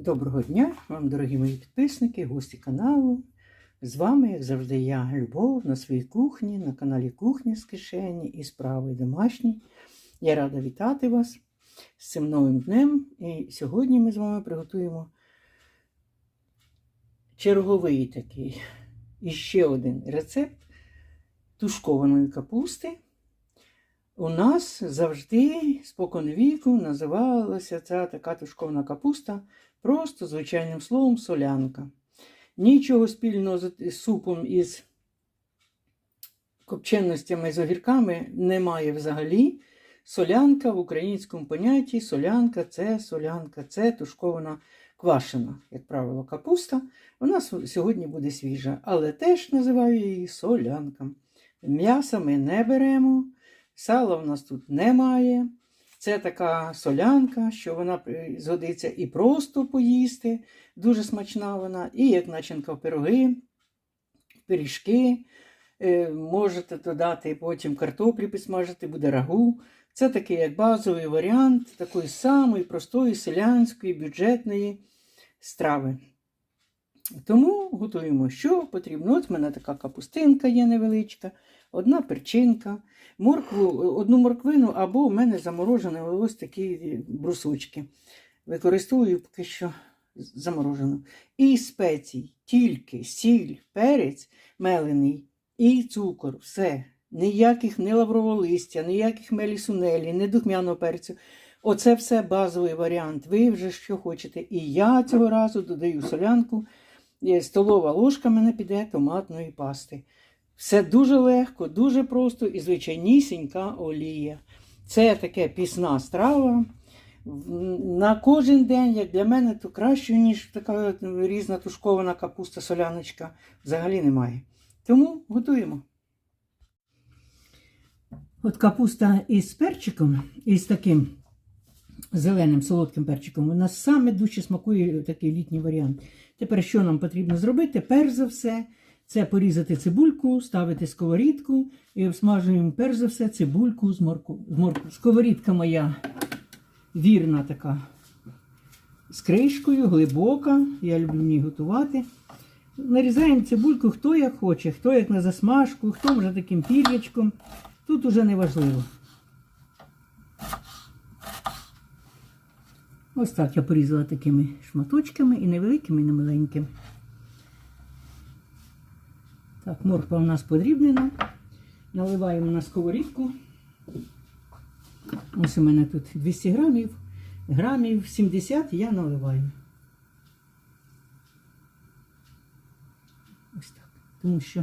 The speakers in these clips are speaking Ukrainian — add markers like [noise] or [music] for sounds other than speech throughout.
Доброго дня вам, дорогі мої підписники, гості каналу. З вами, як завжди, я, Любов, на своїй кухні, на каналі Кухня з кишені і справи домашні. Я рада вітати вас з цим новим днем. І сьогодні ми з вами приготуємо черговий такий і ще один рецепт тушкованої капусти. У нас завжди спокон віку називалася ця така тушкована капуста просто звичайним словом солянка. Нічого спільного з супом із копченостями з огірками немає взагалі. Солянка в українському понятті солянка це солянка, це тушкована квашена, як правило, капуста. Вона сьогодні буде свіжа, але теж називаю її солянка. М'яса ми не беремо. Сала в нас тут немає. Це така солянка, що вона згодиться і просто поїсти, дуже смачна вона, і як начинка в пироги, пиріжки. Е, Можете додати потім картоплі підсмажити, буде рагу. Це такий як базовий варіант такої самої простої селянської бюджетної страви. Тому готуємо, що потрібно. От в мене така капустинка є невеличка, одна перчинка, моркву, одну морквину або в мене заморожені ось такі брусочки. Використовую поки що заморожену. І спецій, тільки сіль, перець мелений і цукор. Все. Ніяких ні лаврового листя, ніяких мелісунелі, ні духмяного перцю. Оце все базовий варіант. Ви вже що хочете. І я цього разу додаю солянку. Столова ложка мене піде томатної пасти. Все дуже легко, дуже просто і звичайнісінька олія. Це таке пісна страва. На кожен день, як для мене, то краще, ніж така різна тушкована капуста соляночка. Взагалі немає. Тому готуємо. От капуста із перчиком, із таким зеленим солодким перчиком, вона саме дуже смакує такий літній варіант. Тепер, що нам потрібно зробити? Перш за все, це порізати цибульку, ставити сковорідку і обсмажуємо, перш за все, цибульку з морку. З. Сковорідка моя вірна така з кришкою, глибока. Я люблю в ній готувати. Нарізаємо цибульку хто як хоче, хто як на засмажку, хто вже таким пір'ячком. Тут уже не важливо. Ось так я порізала такими шматочками і невеликими, і немаленькими. Так, морква у нас подрібнена. Наливаємо на сковорідку. Ось у мене тут 200 грамів, грамів 70 я наливаю. Ось так. Тому що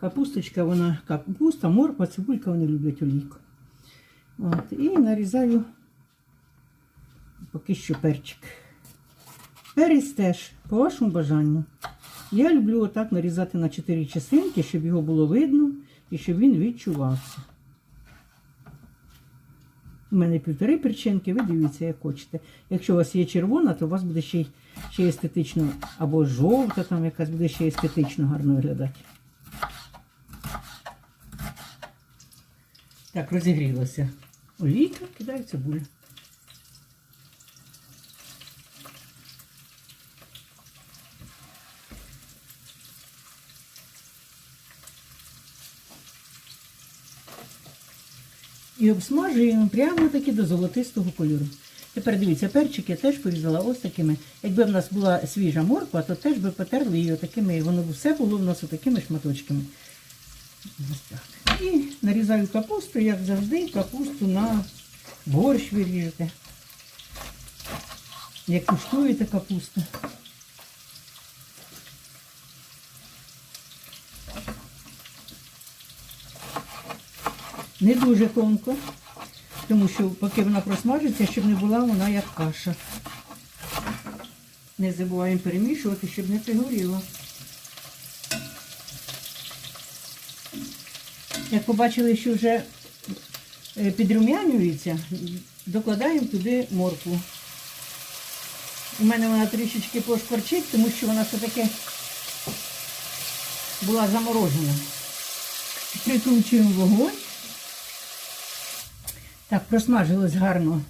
капусточка, вона капуста, морква, цибулька, вони люблять олійку. От, І нарізаю поки що перчик. Перець теж, по вашому бажанню. Я люблю отак нарізати на 4 частинки, щоб його було видно і щоб він відчувався. У мене півтори перчинки, ви дивіться, як хочете. Якщо у вас є червона, то у вас буде ще ще естетично, або жовта, там якась буде ще естетично гарно виглядати. Так, розігрілася олійка, кидаю цибулю. І обсмажуємо прямо таки до золотистого кольору. Тепер дивіться, перчик я теж порізала ось такими. Якби в нас була свіжа морква, то теж би потерли її такими, воно все було в нас такими шматочками. І нарізаю капусту, як завжди, капусту на борщ виріжете. Як куштуєте капусту. Не дуже тонко, тому що поки вона просмажиться, щоб не була вона як каша. Не забуваємо перемішувати, щоб не пригоріло. Як побачили, що вже е, підрумянюється, докладаємо туди моркву. У мене вона трішечки пошкварчить, тому що вона все-таки була заморожена. Прикручуємо вогонь. Так, просмажилось гарно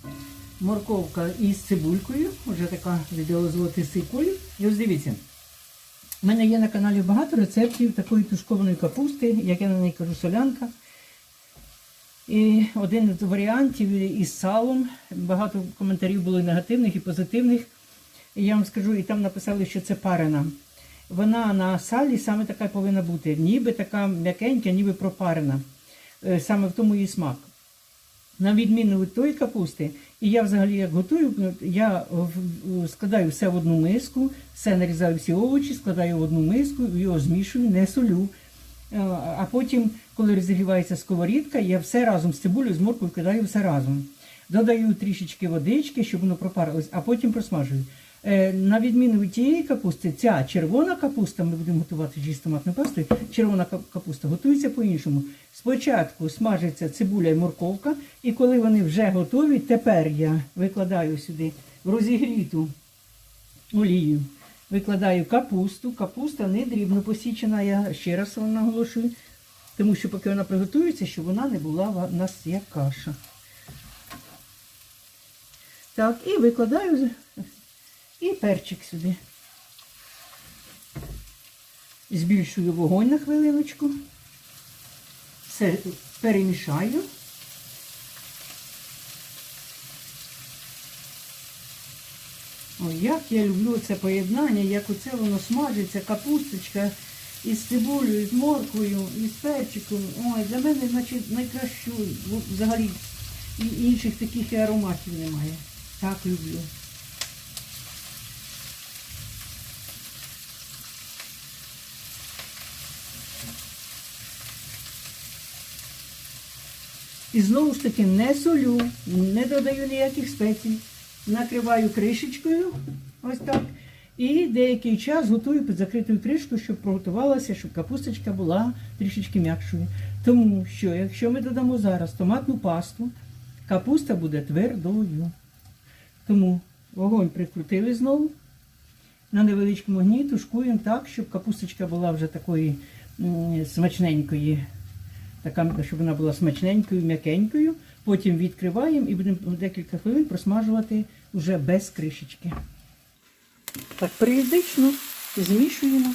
морковка із цибулькою, вже така відеозолотистий колір. І ось дивіться, у мене є на каналі багато рецептів такої тушкованої капусти, як я на неї кажу, солянка. І один з варіантів із салом. Багато коментарів було негативних і позитивних. І я вам скажу, і там написали, що це парена. Вона на салі саме така повинна бути. Ніби така м'якенька, ніби пропарена. Е, Саме в тому її смак. На відміну від тої капусти, і я взагалі як готую, я складаю все в одну миску, все нарізаю всі овочі, складаю в одну миску, його змішую, не солю. Е, А потім, коли розігрівається сковорідка, я все разом з цибулею, з морквою кидаю все разом. Додаю трішечки водички, щоб воно пропарилось, а потім просмажую. Е, На відміну від тієї капусти, ця червона капуста, ми будемо готувати з томатною пастою, червона капуста готується по-іншому. Спочатку смажиться цибуля і морковка, і коли вони вже готові, тепер я викладаю сюди в розігріту олію. Викладаю капусту. Капуста не дрібно посічена, я ще раз вам наголошую, тому що поки вона приготується, щоб вона не була в нас як каша. Так, і викладаю і перчик сюди. Збільшую вогонь на хвилиночку. Все перемішаю. Ой, як я люблю це поєднання, як оце воно смажиться, капусточка із цибулею, з морквою, із перчиком. Ой, для мене значить, найкраще бо взагалі інших таких і ароматів немає. Так люблю. І знову ж таки не солю, не додаю ніяких спецій. Накриваю кришечкою, ось так. І деякий час готую під закритою кришкою, щоб приготувалася, щоб капусточка була трішечки м'якшою. Тому що, якщо ми додамо зараз томатну пасту, капуста буде твердою. Тому вогонь прикрутили знову. На невеличкому огні тушкуємо так, щоб капусточка була вже такої смачненької, така, щоб вона була смачненькою, м'якенькою. Потім відкриваємо і будемо декілька хвилин просмажувати вже без кришечки. Так, періодично змішуємо.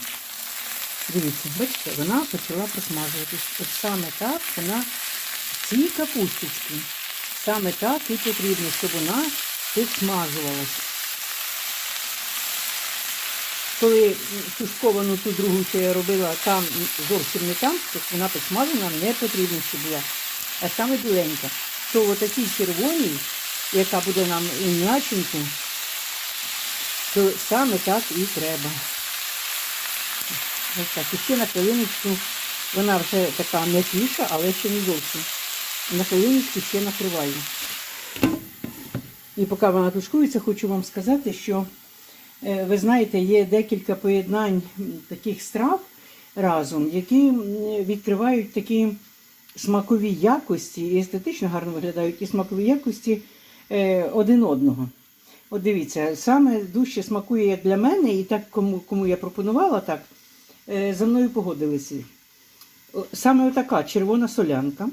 Дивіться, бачите, вона почала просмажуватись. От саме так вона ці капусточки. Саме так і потрібно, щоб вона підсмажувалася. Коли тушковану ту другу, що я робила, там зовсім не там, то вона підсмажена, не потрібно, щоб була. А саме біленька. То отакій червоній, яка буде нам і м'яченьку, то саме так і треба. Ось так. Ще на хвилиночку, вона вже така м'якіша, але ще не зовсім. На хвилиночку ще накриваю. І поки вона тушкується, хочу вам сказати, що ви знаєте, є декілька поєднань таких страв разом, які відкривають такі смакові якості, і естетично гарно виглядають, і смакові якості е, один одного. От дивіться, саме дужче смакує як для мене, і так, кому, кому я пропонувала, так е, за мною погодилися. Саме така червона солянка,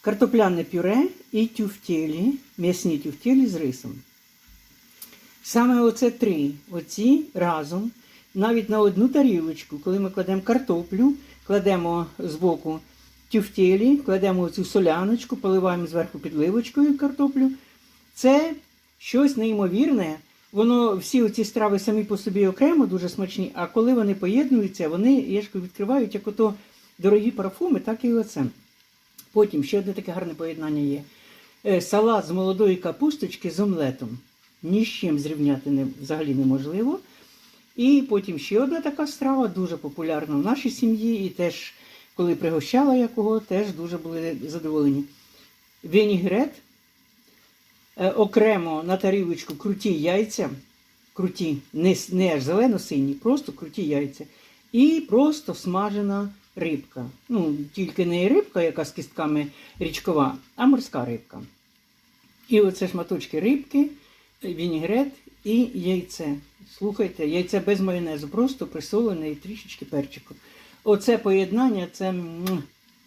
картопляне пюре і тюфтєлі, м'ясні тюфтєлі з рисом. Саме оце три, оці разом, навіть на одну тарілочку, коли ми кладемо картоплю, кладемо збоку тюфтєлі, кладемо цю соляночку, поливаємо зверху підливочкою картоплю. Це щось неймовірне. Воно всі оці страви самі по собі окремо дуже смачні, а коли вони поєднуються, вони я відкривають як ото дорогі парфуми, так і оце. Потім ще одне таке гарне поєднання є. Е, Салат з молодої капусточки з омлетом. Ні з чим зрівняти не, взагалі неможливо. І потім ще одна така страва, дуже популярна в нашій сім'ї, і теж, коли пригощала я кого, теж дуже були задоволені. Вінігрет Е, окремо на тарілочку круті яйця, круті, не, не аж зелено-сині, просто круті яйця. І просто смажена рибка. Ну, тільки не рибка, яка з кістками річкова, а морська рибка. І оце шматочки рибки, вінігрет і яйце. Слухайте, яйце без майонезу, просто присолене і трішечки перчику. Оце поєднання, це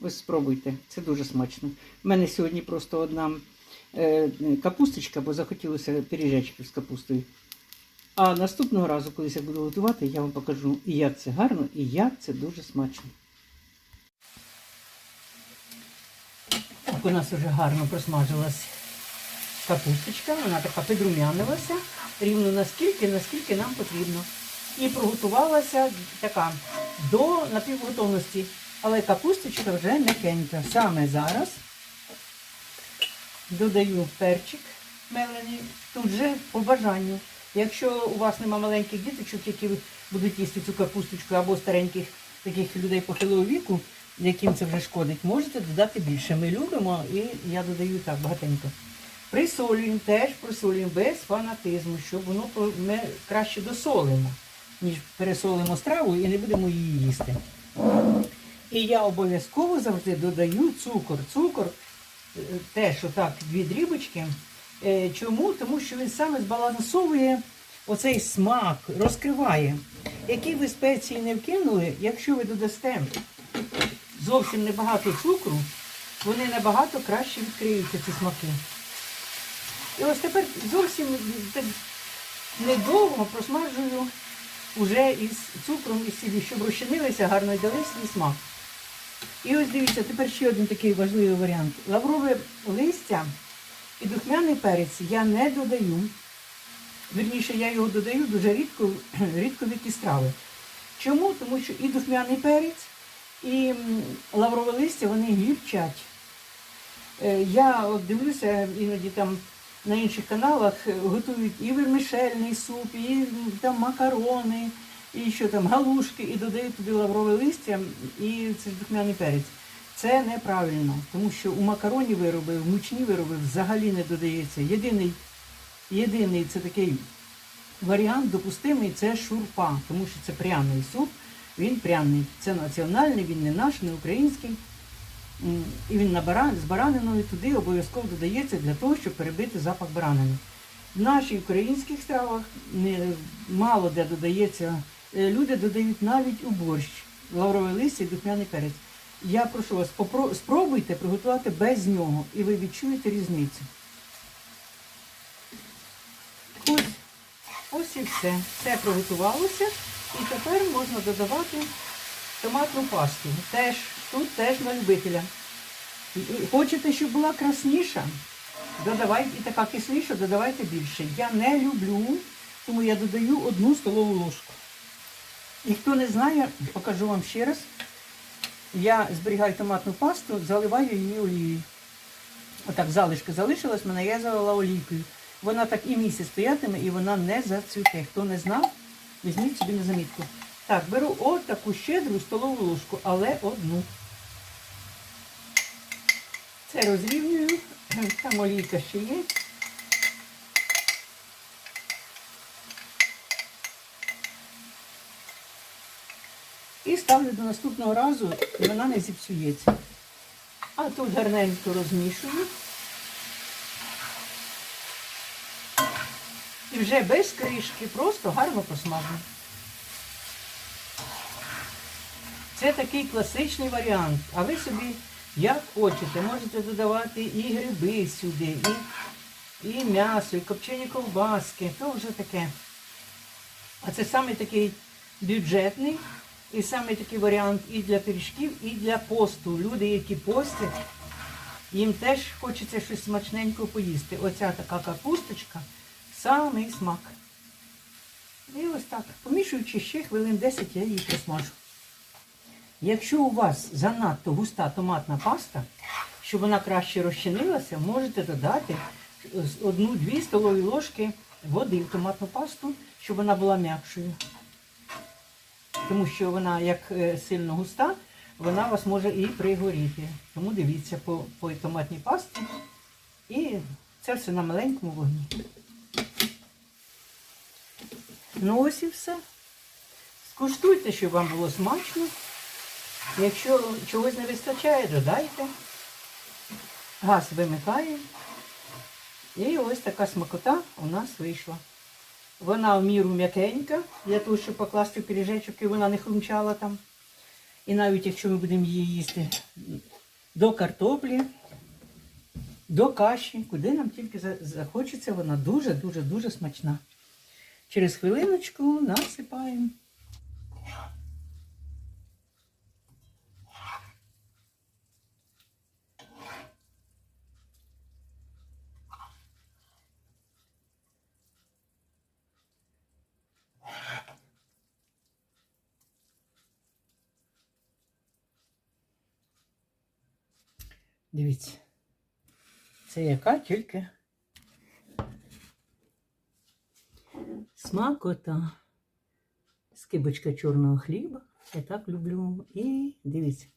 ви спробуйте, це дуже смачно. У мене сьогодні просто одна е, капусточка, бо захотілося пиріжечки з капустою. А наступного разу, коли я буду готувати, я вам покажу, і як це гарно, і як це дуже смачно. Так у нас вже гарно просмажилась капусточка, вона така підрумянилася рівно наскільки, наскільки нам потрібно. І приготувалася така до напівготовності. Але капусточка вже м'якенька. Саме зараз додаю перчик мелений, тут же по бажанню. Якщо у вас нема маленьких діточок, які будуть їсти цю капусточку, або стареньких таких людей похилого віку, яким це вже шкодить, можете додати більше. Ми любимо і я додаю так багатенько. Присолюємо, теж присолюємо без фанатизму, щоб воно ми краще досолимо, ніж пересолимо страву і не будемо її їсти. І я обов'язково завжди додаю цукор. Цукор е, теж отак дві дрібочки. Е, Чому? Тому що він саме збалансовує оцей смак, розкриває. Які ви спеції не вкинули, якщо ви додасте зовсім небагато цукру, вони набагато краще відкриються ці смаки. І ось тепер зовсім недовго просмажую вже із цукром і сіллю, щоб розчинилися гарно і дали свій смак. І ось дивіться, тепер ще один такий важливий варіант. Лаврове листя і духмяний перець я не додаю. Вірніше, я його додаю дуже рідко, [clears throat] рідко в які страви. Чому? Тому що і духмяний перець, і лаврове листя вони гірчать. Е, Я от дивлюся іноді там на інших каналах е, готують і вермишельний суп, і там макарони, і що там галушки, і додають туди лаврове листя і це ж духмяний перець. Це неправильно, тому що у макароні вироби, в мучні вироби взагалі не додається. Єдиний, єдиний це такий варіант допустимий це шурпа, тому що це пряний суп, він пряний. Це національний, він не наш, не український. І він на баран, з бараниною туди обов'язково додається для того, щоб перебити запах баранини. В наших українських стравах не, мало де додається. Е, Люди додають навіть у борщ лаврове листя і духмяний перець. Я прошу вас, попро- спробуйте приготувати без нього, і ви відчуєте різницю. Ось, ось і все. Все приготувалося. І тепер можна додавати томатну пасту. Теж, тут теж на любителя. Хочете, щоб була красніша? Додавайте і така кисліша, додавайте більше. Я не люблю, тому я додаю одну столову ложку. І хто не знає, покажу вам ще раз. Я зберігаю томатну пасту, заливаю її олією. Отак залишки залишилась, мене я залила олійкою. Вона так і місяць стоятиме і вона не зацвіте. Хто не знав, візьміть собі на замітку. Так, беру от таку щедру столову ложку, але одну. Це розрівнюю. [clears throat] Там олійка ще є. І ставлю до наступного разу, вона не зіпсується. А тут гарненько розмішую. І вже без кришки, просто гарно посмажу. Це такий класичний варіант. А ви собі, як хочете, можете додавати і гриби сюди, і, і м'ясо, і копчені ковбаски. То вже таке. А це саме такий бюджетний і саме такий варіант і для пиріжків, і для посту. Люди, які постять, їм теж хочеться щось смачненького поїсти. Оця така капусточка, самий смак. І ось так, помішуючи ще хвилин 10, я її просмажу. Якщо у вас занадто густа томатна паста, щоб вона краще розчинилася, можете додати з одну-дві столові ложки води в томатну пасту, щоб вона була м'якшою. Тому що вона, як е, сильно густа, вона вас може і пригоріти. Тому дивіться по, по томатній пасті. І це все на маленькому вогні. Ну ось і все. Скуштуйте, щоб вам було смачно. Якщо чогось не вистачає, додайте. Газ вимикаємо. І ось така смакота у нас вийшла. Вона в міру м'якенька, для того, щоб покласти в пиріжечок, і вона не хрумчала там. І навіть якщо ми будемо її їсти до картоплі, до каші, куди нам тільки захочеться, вона дуже-дуже дуже смачна. Через хвилиночку насипаємо. Дивіться. Це яка тільки смакота. Скибочка чорного хліба. Я так люблю. І дивіться,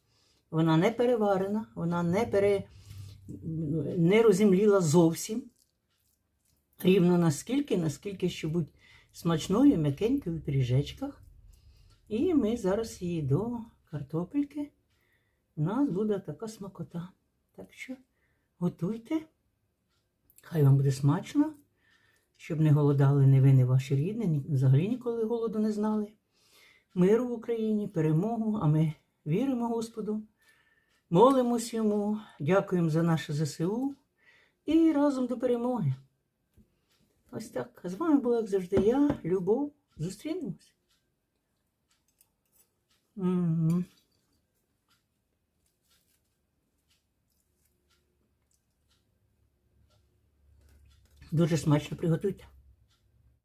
вона не переварена, вона не, пере... не розімліла зовсім. Рівно наскільки, наскільки що будь смачною, м'якенькою в пиріжечках. І ми зараз її до картопельки. У нас буде така смакота. Так що готуйте. Хай вам буде смачно, щоб не голодали ні ви, ні ваші рідні, ні- взагалі ніколи голоду не знали. Миру в Україні, перемогу, а ми віримо Господу, молимось йому, дякуємо за наше ЗСУ і разом до перемоги. Ось так. З вами була, як завжди, я, Любов. Зустрінемось. Дуже смачно приготуйте.